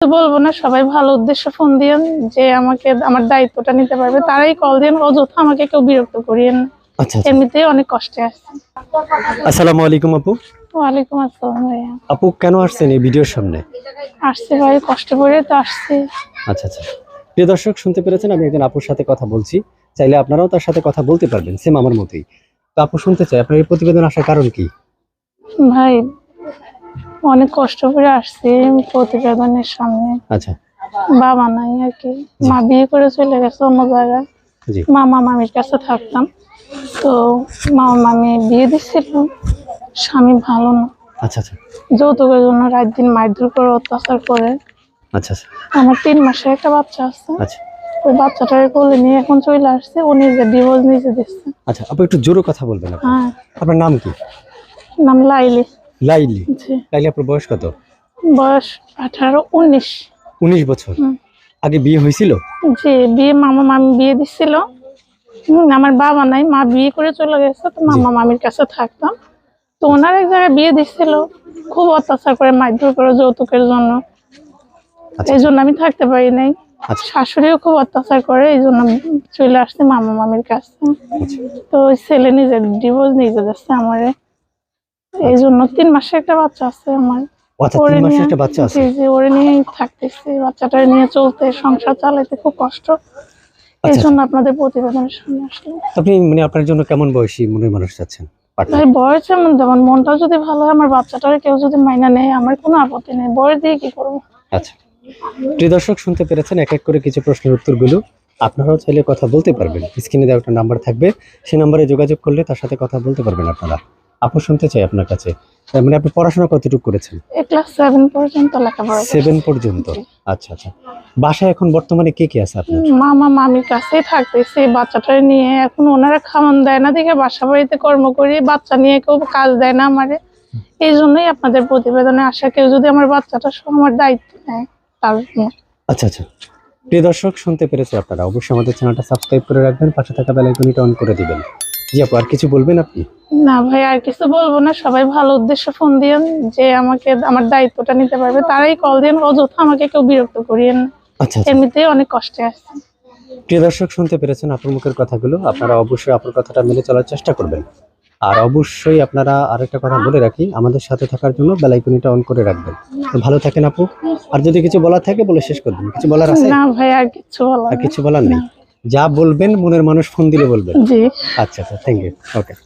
তো বলব না সবাই ভালো উদ্দেশ্যে ফোন দিয়েন যে আমাকে আমার দায়িত্বটা নিতে পারবে। তারাই কল দিন অযথা আমাকে কেউ বিরক্ত করিয়েন। আচ্ছা আচ্ছা। এমনিতেই অনেক কষ্টে আছে। আসসালামু আলাইকুম আপু। ওয়ালাইকুম আসসালাম ভাইয়া। আপু কেন আসছেন এই ভিডিওর সামনে? আসছে ভাই কষ্ট করে তো আসছে। আচ্ছা আচ্ছা। প্রিয় দর্শক শুনতে পেরেছেন আমি একজন আপুর সাথে কথা বলছি। চাইলে আপনারাও তার সাথে কথা বলতে পারবেন সেম আমার মতোই। তো আপু শুনতে চাই আপনার এই প্রতিবেদন আসার কারণ কি? ভাই অনেক কষ্ট করে আসছি প্রতিবেদনের সামনে। আচ্ছা। বাবা নাই আর কি। মা বিয়ে করে চলে গেছে অন্য জায়গায়। মামা মামির কাছে থাকতাম। তো মামা মামি বিয়ে দিচ্ছিল স্বামী ভালো না। আচ্ছা আচ্ছা। যৌতুকের জন্য রাত দিন মারধর করে অত্যাচার করে। আচ্ছা আচ্ছা। আমার তিন মাসের একটা বাচ্চা আছে। আচ্ছা। ওই বাচ্চাটাকে কোলে নিয়ে এখন চলে আসছে। ও নিজে ডিভোর্স নিজে দিচ্ছে। আচ্ছা আপু একটু জোরে কথা বলবেন হ্যাঁ। আপনার নাম কি? নাম লাইলি। লাইলি? লাইলি আপনার বয়স কত? বয়স আঠারো উনিশ। উনিশ বছর। আগে বিয়ে হয়েছিল? জি বিয়ে মামা মামি বিয়ে দিছিল। আমার বাবা নাই মা বিয়ে করে চলে গেছে তো মামা মামির কাছে থাকতাম। তো ওনার এক জায়গায় বিয়ে দিছিল। খুব অত্যাচার করে মারধর করে যৌতুকের জন্য। আচ্ছা। এই জন্য আমি থাকতে পারি নাই। আচ্ছা। শাশুড়িও খুব অত্যাচার করে এই জন্য চলে আসছে মামা মামির কাছে। আচ্ছা। তো ওই ছেলে নিজের ডিভোর্স নিয়ে যাচ্ছে আমারে। এই জন্য তিন মাসে একটা বাচ্চা আছে আমার। আচ্ছা তিন মাসের একটা বাচ্চা আছে? জি জি ওরে নিয়ে থাকতেছি। বাচ্চাটা নিয়ে চলতে সংসার চালাইতে খুব কষ্ট। এই আচ্ছা জন্য আপনাদের প্রতিবেদনের সামনে আসলাম। আপনি মানে আপনার জন্য কেমন বয়সী মনের মানুষ চাচ্ছেন বয়স এমন যেমন মনটা যদি ভালো হয় আমার বাচ্চাটার কেউ যদি মাইনা নেয় আমার কোনো আপত্তি নেই। বয়স দিয়ে কি করব? আচ্ছা। প্রিয় দর্শক শুনতে পেরেছেন এক এক করে কিছু প্রশ্নের উত্তরগুলো। আপনারাও চাইলে কথা বলতে পারবেন। স্ক্রিনে দেওয়া একটা নাম্বার থাকবে। সেই নাম্বারে যোগাযোগ করলে তার সাথে কথা বলতে পারবেন আপনারা। আপু শুনতে চাই আপনার কাছে। মানে আপনি পড়াশোনা কতটুকু করেছেন? ক্লাস সেভেন পর্যন্ত লেখাপড়া করছি। সেভেন পর্যন্ত আচ্ছা আচ্ছা। বাসায় এখন বর্তমানে কে কে আছে আপনার? মামা মামির কাছেই থাকতেছি বাচ্চাটা নিয়ে। এখন ওনারা খাওয়ান দেয় না দেখে বাসা বাড়িতে কর্ম করি বাচ্চা নিয়ে কেউ কাজ দেয় না আমারে। এই জন্যই আপনাদের প্রতিবেদনে আসা। কেউ যদি আমার বাচ্চাটা আমার দায়িত্ব নেয় তার জন্য। আচ্ছা আচ্ছা। প্রিয় দর্শক শুনতে পেরেছে আপনারা। অবশ্যই আমাদের চ্যানেলটা সাবস্ক্রাইব করে রাখবেন পাশে থাকা বেল আইকনটা অন করে দিবেন। জি আপু আর কিছু বলবেন আপনি? না ভাই আর কিছু বলব না। সবাই ভালো উদ্দেশ্যে ফোন দিয়েন যে আমাকে আমার দায়িত্বটা নিতে পারবে। তারাই কল দিন অযথা আমাকে কেউ বিরক্ত করিয়েন আচ্ছা আচ্ছা। এমনিতেই অনেক কষ্টে আছে। প্রিয় দর্শক শুনতে পেরেছেন আপুর মুখের কথাগুলো? আপনারা অবশ্যই আপুর কথাটা মেনে চলার চেষ্টা করবেন। আর অবশ্যই আপনারা আরেকটা কথা বলে রাখি আমাদের সাথে থাকার জন্য বেলাইকনিটা অন করে রাখবেন। ভালো থাকেন আপু। আর যদি কিছু বলার থাকে বলে শেষ করবেন কিছু বলার আছে? না ভাই আর কিছু বলার আর কিছু বলার নেই? যা বলবেন মনের মানুষ ফোন দিলে বলবেন। জি। আচ্ছা আচ্ছা থ্যাংক ইউ ওকে